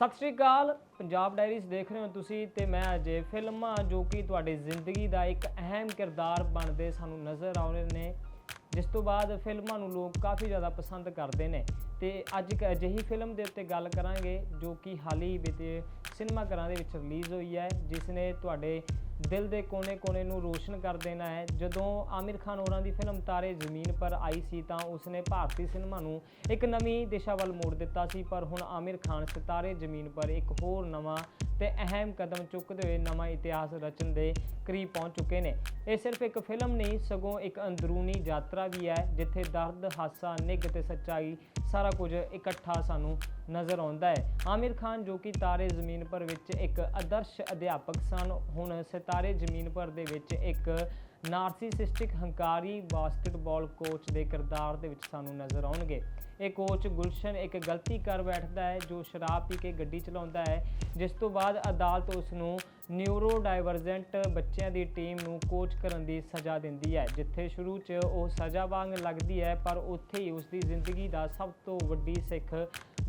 ਸਤਿ ਸ਼੍ਰੀ ਅਕਾਲ, ਪੰਜਾਬ ਡਾਇਰੀਜ਼ ਦੇਖ ਰਹੇ ਹੋ ਤੁਸੀਂ ਤੇ ਮੈਂ ਅਜੇ ਫਿਲਮਾਂ ਜੋ ਕਿ ਤੁਹਾਡੀ ਜ਼ਿੰਦਗੀ ਦਾ ਇੱਕ ਅਹਿਮ ਕਿਰਦਾਰ ਬਣਦੇ ਸਾਨੂੰ ਨਜ਼ਰ ਆ ਰਹੇ ਨੇ, ਜਿਸ ਤੋਂ ਬਾਅਦ ਫਿਲਮਾਂ ਨੂੰ ਲੋਕ ਕਾਫੀ ਜ਼ਿਆਦਾ ਪਸੰਦ ਕਰਦੇ ਨੇ। ਤੇ ਅੱਜ ਇੱਕ ਅਜਿਹੀ ਫਿਲਮ ਦੇ ਉੱਤੇ ਗੱਲ ਕਰਾਂਗੇ ਜੋ ਕਿ ਹਾਲ ਹੀ ਵਿੱਚ ਸਿਨੇਮਾ ਘਰਾਂ ਦੇ ਵਿੱਚ ਰਿਲੀਜ਼ ਹੋਈ ਹੈ, ਜਿਸ ਨੇ ਤੁਹਾਡੇ ਦਿਲ ਦੇ ਕੋਨੇ-ਕੋਨੇ ਨੂੰ ਰੋਸ਼ਨ ਕਰ ਦੇਣਾ ਹੈ। ਜਦੋਂ ਆਮਿਰ ਖਾਨ ਹੋਰਾਂ ਦੀ ਫਿਲਮ ਤਾਰੇ ਜ਼ਮੀਨ ਪਰ ਆਈ ਸੀ ਤਾਂ ਉਸਨੇ ਭਾਰਤੀ ਸਿਨੇਮਾ ਨੂੰ ਇੱਕ ਨਵੀਂ ਦਿਸ਼ਾ ਵੱਲ ਮੋੜ ਦਿੱਤਾ ਸੀ, ਪਰ ਹੁਣ ਆਮਿਰ ਖਾਨ ਸਿਤਾਰੇ ਜ਼ਮੀਨ ਪਰ ਇੱਕ ਹੋਰ ਨਵਾਂ ਤੇ ਅਹਿਮ ਕਦਮ ਚੁੱਕਦੇ ਹੋਏ ਨਵਾਂ ਇਤਿਹਾਸ ਰਚਣ ਦੇ ਕਰੀਬ ਪਹੁੰਚ ਚੁੱਕੇ ਨੇ। ਇਹ ਸਿਰਫ ਇੱਕ ਫਿਲਮ ਨਹੀਂ, ਸਗੋਂ ਇੱਕ ਅੰਦਰੂਨੀ ਯਾਤਰਾ ਵੀ ਹੈ, ਜਿੱਥੇ ਦਰਦ, ਹਾਸਾ, ਨਿੱਘ ਤੇ ਸੱਚਾਈ ਸਾਰਾ ਕੁਝ ਇਕੱਠਾ ਸਾਨੂੰ ਨਜ਼ਰ ਆਉਂਦਾ ਹੈ। ਆਮਿਰ ਖਾਨ, ਜੋ ਕਿ ਤਾਰੇ ਜ਼ਮੀਨ ਪਰ ਵਿੱਚ ਇੱਕ ਆਦਰਸ਼ ਅਧਿਆਪਕ ਸਨ, ਹੁਣ ਸਿਤਾਰੇ ਜ਼ਮੀਨ ਪਰ ਦੇ ਵਿੱਚ ਇੱਕ ਨਾਰਸਿਸਿਸਟਿਕ ਹੰਕਾਰੀ ਬਾਸਕਟਬਾਲ ਕੋਚ ਦੇ ਕਿਰਦਾਰ ਦੇ ਵਿੱਚ ਸਾਨੂੰ ਨਜ਼ਰ ਆਉਣਗੇ। ਇਹ ਕੋਚ ਗੁਲਸ਼ਨ ਇੱਕ ਗਲਤੀ ਕਰ ਬੈਠਦਾ ਹੈ, ਜੋ ਸ਼ਰਾਬ ਪੀ ਕੇ ਗੱਡੀ ਚਲਾਉਂਦਾ ਹੈ, ਜਿਸ ਤੋਂ ਬਾਅਦ ਅਦਾਲਤ ਉਸ ਨੂੰ ਨਿਊਰੋ ਡਾਈਵਰਜੈਂਟ ਬੱਚਿਆਂ ਦੀ ਟੀਮ ਨੂੰ ਕੋਚ ਕਰਨ ਦੀ ਸਜ਼ਾ ਦਿੰਦੀ ਹੈ, ਜਿੱਥੇ ਸ਼ੁਰੂ 'ਚ ਉਹ ਸਜ਼ਾ ਵਾਂਗ ਲੱਗਦੀ ਹੈ, ਪਰ ਉੱਥੇ ਹੀ ਉਸ ਦੀ ਜ਼ਿੰਦਗੀ ਦਾ ਸਭ ਤੋਂ ਵੱਡੀ ਸਿੱਖ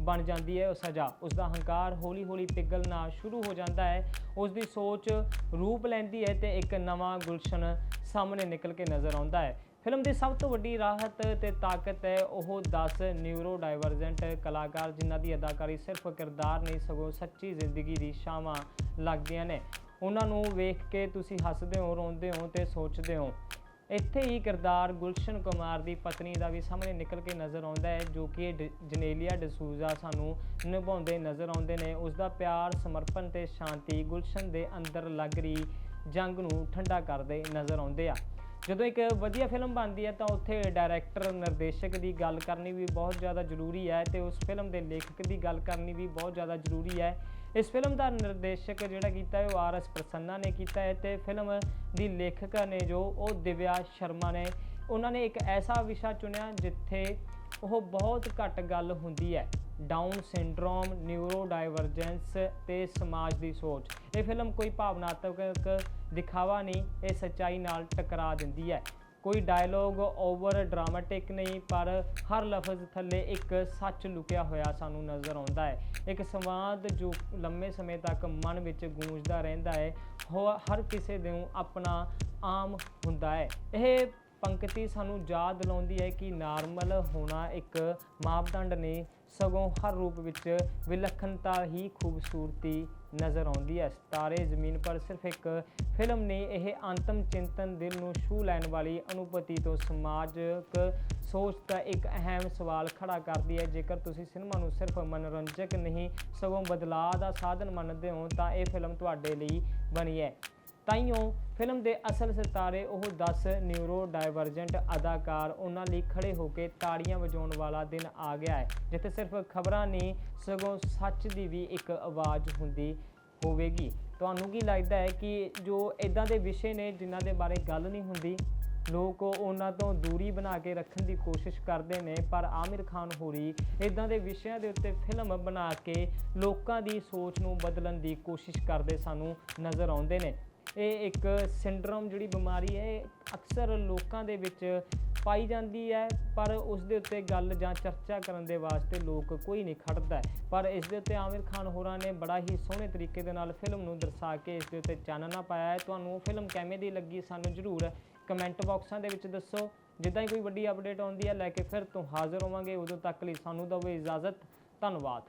ਬਣ ਜਾਂਦੀ ਹੈ, ਉਹ ਸਜ਼ਾ। ਉਸ ਦਾ ਹੰਕਾਰ ਹੌਲੀ-ਹੌਲੀ ਪਿਘਲਣਾ ਸ਼ੁਰੂ ਹੋ ਜਾਂਦਾ ਹੈ। ਉਸ ਦੀ ਸੋਚ ਰੂਪ ਲੈਂਦੀ ਹੈ ਤੇ ਇੱਕ ਨਵਾਂ ਗੁਲਸ਼ਨ ਸਾਹਮਣੇ ਨਿਕਲ ਕੇ ਨਜ਼ਰ ਆਉਂਦਾ ਹੈ। ਫਿਲਮ ਦੀ ਸਭ ਤੋਂ ਵੱਡੀ ਰਾਹਤ ਤੇ ਤਾਕਤ ਹੈ, ਉਹ 10 ਨਿਊਰੋ ਡਾਈਵਰਜੈਂਟ ਕਲਾਕਾਰ ਜਿਨ੍ਹਾਂ ਦੀ ਅਦਾਕਾਰੀ ਸਿਰਫ ਕਿਰਦਾਰ ਨਹੀਂ, ਸਗੋਂ ਸੱਚੀ ਜ਼ਿੰਦਗੀ ਦੀ ਛਾਵਾਂ ਲੱਗਦੀਆਂ ਨੇ। ਉਹਨਾਂ ਨੂੰ ਵੇਖ ਕੇ ਤੁਸੀਂ ਹੱਸਦੇ ਹੋ, ਰੋਂਦੇ ਹੋ ਤੇ ਸੋਚਦੇ ਹੋ। ਇੱਥੇ ਹੀ ਕਿਰਦਾਰ ਗੁਲਸ਼ਨ ਕੁਮਾਰ ਦੀ ਪਤਨੀ ਦਾ ਵੀ ਸਾਹਮਣੇ ਨਿਕਲ ਕੇ ਨਜ਼ਰ ਆਉਂਦਾ ਹੈ, ਜੋ ਕਿ ਡ- ਜਨੇਲੀਆ ਡਸੂਜ਼ਾ ਸਾਨੂੰ ਨਿਭਾਉਂਦੇ ਨਜ਼ਰ ਆਉਂਦੇ ਨੇ। ਉਸ ਦਾ ਪਿਆਰ, ਸਮਰਪਣ ਤੇ ਸ਼ਾਂਤੀ ਗੁਲਸ਼ਨ ਦੇ ਅੰਦਰ ਲੱਗ ਰਹੀ ਜੰਗ ਨੂੰ ਠੰਡਾ ਕਰਦੇ ਨਜ਼ਰ ਆਉਂਦੇ ਆ। ਜਦੋਂ ਇੱਕ ਵਧੀਆ ਫਿਲਮ ਬਣਦੀ ਹੈ ਤਾਂ ਉੱਥੇ ਡਾਇਰੈਕਟਰ ਨਿਰਦੇਸ਼ਕ ਦੀ ਗੱਲ ਕਰਨੀ ਵੀ ਬਹੁਤ ਜ਼ਿਆਦਾ ਜ਼ਰੂਰੀ ਹੈ ਤੇ ਉਸ ਫਿਲਮ ਦੇ ਲੇਖਕ ਦੀ ਗੱਲ ਕਰਨੀ ਵੀ ਬਹੁਤ ਜ਼ਿਆਦਾ ਜ਼ਰੂਰੀ ਹੈ। ਇਸ ਫਿਲਮ ਦਾ ਨਿਰਦੇਸ਼ਕ ਜਿਹੜਾ ਕੀਤਾ ਹੈ ਉਹ ਆਰ ਐਸ ਪ੍ਰਸੰਨਾ ਨੇ ਕੀਤਾ ਹੈ ਤੇ ਫਿਲਮ ਦੀ ਲੇਖਕ ਨੇ ਜੋ ਉਹ ਦਿਵਿਆ ਸ਼ਰਮਾ ਨੇ, ਉਹਨਾਂ ਨੇ ਇੱਕ ਐਸਾ ਵਿਸ਼ਾ ਚੁਣਿਆ ਜਿੱਥੇ ਉਹ ਬਹੁਤ ਘੱਟ ਗੱਲ ਹੁੰਦੀ ਹੈ। ਡਾਊਨ ਸਿੰਡਰੋਮ ਨਿਊਰੋ ਡਾਈਵਰਜੈਂਸ ਤੇ ਸਮਾਜ ਦੀ ਸੋਚ। ਇਹ ਫਿਲਮ ਕੋਈ ਭਾਵਨਾਤਮਕ ਦਿਖਾਵਾ ਨਹੀਂ, ਇਹ ਸੱਚਾਈ ਨਾਲ ਟਕਰਾ ਦਿੰਦੀ ਹੈ। ਕੋਈ ਡਾਇਲੋਗ ਓਵਰ ਡਰਾਮੈਟਿਕ ਨਹੀਂ, ਪਰ ਹਰ ਲਫ਼ਜ਼ ਥੱਲੇ ਇੱਕ ਸੱਚ ਲੁਕਿਆ ਹੋਇਆ ਸਾਨੂੰ ਨਜ਼ਰ ਆਉਂਦਾ ਹੈ। ਇੱਕ ਸੰਵਾਦ ਜੋ ਲੰਮੇ ਸਮੇਂ ਤੱਕ ਮਨ ਵਿੱਚ ਗੂੰਜਦਾ ਰਹਿੰਦਾ ਹੈ, ਉਹ ਹਰ ਕਿਸੇ ਨੂੰ ਆਪਣਾ ਆਮ ਹੁੰਦਾ ਹੈ। ਇਹ ਪੰਕਤੀ ਸਾਨੂੰ ਯਾਦ ਦਿਲਾਉਂਦੀ ਹੈ ਕਿ ਨਾਰਮਲ ਹੋਣਾ ਇੱਕ ਮਾਪਦੰਡ ਨਹੀਂ ਸਗੋਂ ਹਰ ਰੂਪ ਵਿੱਚ ਵਿਲੱਖਣਤਾ ਹੀ ਖੂਬਸੂਰਤੀ ਨਜ਼ਰ ਆਉਂਦੀ ਹੈ। ਸਿਤਾਰੇ ਜ਼ਮੀਨ ਪਰ ਸਿਰਫ ਇੱਕ ਫਿਲਮ ਨਹੀਂ ਇਹ ਅੰਤਮ ਚਿੰਤਨ ਦਿਲ ਨੂੰ ਛੂ ਲੈਣ ਵਾਲੀ ਅਨੁਭੂਤੀ ਤੋਂ ਸਮਾਜਿਕ ਸੋਚ ਦਾ ਇੱਕ ਅਹਿਮ ਸਵਾਲ ਖੜਾ ਕਰਦੀ ਹੈ। ਜੇਕਰ ਤੁਸੀਂ ਸਿਨੇਮਾ ਨੂੰ ਸਿਰਫ ਮਨੋਰੰਜਕ ਨਹੀਂ, ਸਗੋਂ ਬਦਲਾਅ ਦਾ ਸਾਧਨ ਮੰਨਦੇ ਹੋ, ਤਾਂ ਇਹ ਫਿਲਮ ਤੁਹਾਡੇ ਲਈ ਬਣੀ ਹੈ। ਤਾਈਓ ਫਿਲਮ ਦੇ ਅਸਲ ਸਿਤਾਰੇ ਉਹ 10 ਨਿਊਰੋ ਡਾਇਵਰਜੈਂਟ ਅਦਾਕਾਰ ਉਹਨਾਂ ਲਈ ਖੜੇ ਹੋ ਕੇ ਤਾੜੀਆਂ ਵਜਾਉਣ ਵਾਲਾ ਦਿਨ ਆ ਗਿਆ ਹੈ, ਜਿੱਥੇ ਸਿਰਫ ਖਬਰਾਂ ਨਹੀਂ ਸਗੋਂ ਸੱਚ ਦੀ ਵੀ ਇੱਕ ਆਵਾਜ਼ ਹੁੰਦੀ ਹੋਵੇਗੀ। ਤੁਹਾਨੂੰ ਕੀ ਲੱਗਦਾ ਹੈ ਕਿ ਜੋ ਇਦਾਂ ਦੇ ਵਿਸ਼ੇ ਨੇ ਜਿਨ੍ਹਾਂ ਦੇ ਬਾਰੇ ਗੱਲ ਨਹੀਂ ਹੁੰਦੀ, ਲੋਕ ਉਹਨਾਂ ਤੋਂ ਦੂਰੀ ਬਣਾ ਕੇ ਰੱਖਣ ਦੀ ਕੋਸ਼ਿਸ਼ ਕਰਦੇ ਨੇ, ਪਰ ਆਮਿਰ ਖਾਨ ਹੋਰੀ ਇਦਾਂ ਦੇ ਵਿਸ਼ਿਆਂ ਦੇ ਉੱਤੇ ਫਿਲਮ ਬਣਾ ਕੇ ਲੋਕਾਂ ਦੀ ਸੋਚ ਨੂੰ ਬਦਲਣ ਦੀ ਕੋਸ਼ਿਸ਼ ਕਰਦੇ ਸਾਨੂੰ ਨਜ਼ਰ ਆਉਂਦੇ ਨੇ। ਇਹ ਇੱਕ ਸਿੰਡਰੋਮ ਜਿਹੜੀ ਬਿਮਾਰੀ ਹੈ, ਇਹ ਅਕਸਰ ਲੋਕਾਂ ਦੇ ਵਿੱਚ ਪਾਈ ਜਾਂਦੀ ਹੈ, ਪਰ ਉਸ ਦੇ ਉੱਤੇ ਗੱਲ ਜਾਂ ਚਰਚਾ ਕਰਨ ਦੇ ਵਾਸਤੇ ਲੋਕ ਕੋਈ ਨਹੀਂ ਖੜਦਾ ਪਰ ਇਸ ਦੇ ਉੱਤੇ ਆਮਿਰ ਖਾਨ ਹੋਰਾਂ ਨੇ ਬੜਾ ਹੀ ਸੋਹਣੇ ਤਰੀਕੇ ਦੇ ਨਾਲ ਫਿਲਮ ਨੂੰ ਦਰਸਾ ਕੇ ਇਸ ਦੇ ਉੱਤੇ ਚਾਨਣਾ ਪਾਇਆ ਹੈ। ਤੁਹਾਨੂੰ ਉਹ ਫਿਲਮ ਕਿਵੇਂ ਦੀ ਲੱਗੀ ਸਾਨੂੰ ਜ਼ਰੂਰ ਕਮੈਂਟ ਬਾਕਸਾਂ ਦੇ ਵਿੱਚ ਦੱਸੋ। ਜਿੱਦਾਂ ਹੀ ਕੋਈ ਵੱਡੀ ਅਪਡੇਟ ਆਉਂਦੀ ਹੈ, ਲੈ ਕੇ ਫਿਰ ਤੋਂ ਹਾਜ਼ਰ ਹੋਵਾਂਗੇ। ਉਦੋਂ ਤੱਕ ਲਈ ਸਾਨੂੰ ਦਿਓ ਇਜਾਜ਼ਤ। ਧੰਨਵਾਦ।